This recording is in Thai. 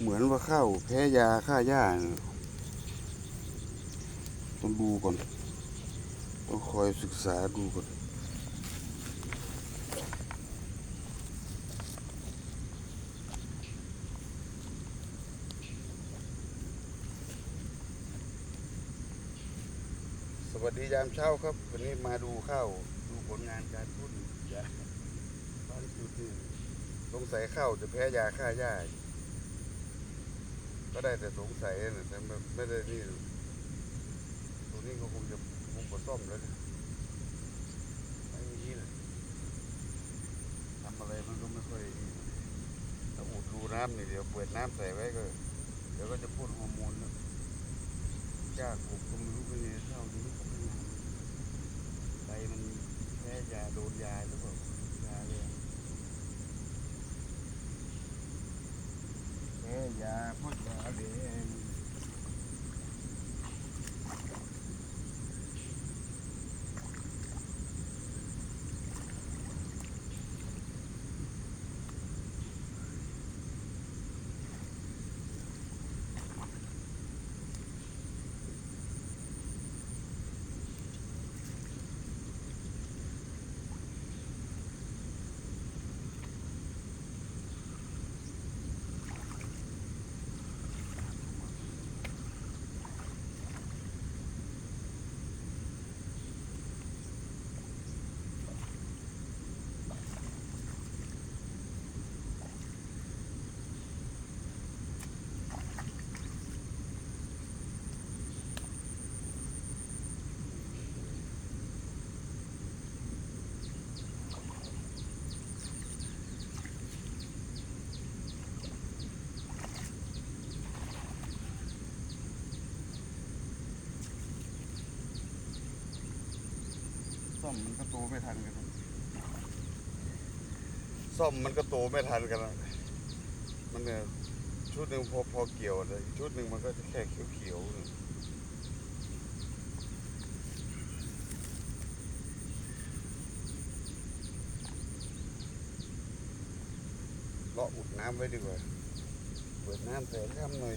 เหมือนว่าข้าวแพ้ยาฆ่าหญ้าต้องดูก่อน ต้องคอยศึกษาดูก่อนสวัสดียามเช้าครับ วันนี้มาดูข้าวดูผลงานการพ่นยาบ้านจุดนี่สงสัยข้าวจะแพ้ยาฆ่าหญ้า ก็ได้แต่สงสัยนะแต่ไม่ได้นี่ตรงนี้ก็คงจะคงจะซ่อมแล้วนะไอ้อย่างนี้นะทำอะไรมันก็ไม่ค่อยนี่ถ้าอุดรูน้ำนี่เดี๋ยวเปิดน้ำใส่ไว้ก็ เดี๋ยวก็จะพ่นฮอร์โมนแล้วยากผมก็ไม่รู้เป็นไงเท่านี้ก็ไม่งามใบมันแพ้ยาโดนยาหรือเปล่าเลยแพ้ยาพ่นยาเดง ซ่อมมันก็โตไม่ทันกันนะซ่อมมันก็โตไม่ทันกัน มันเนี่ยชุดหนึ่งพอพอเกี่ยวเลยชุดหนึ่งมันก็จะแค่เขียวเขียวๆเลาะอุดน้ำไว้ดีกว่า เปิดน้ำใส่น้ำหน่อยดิ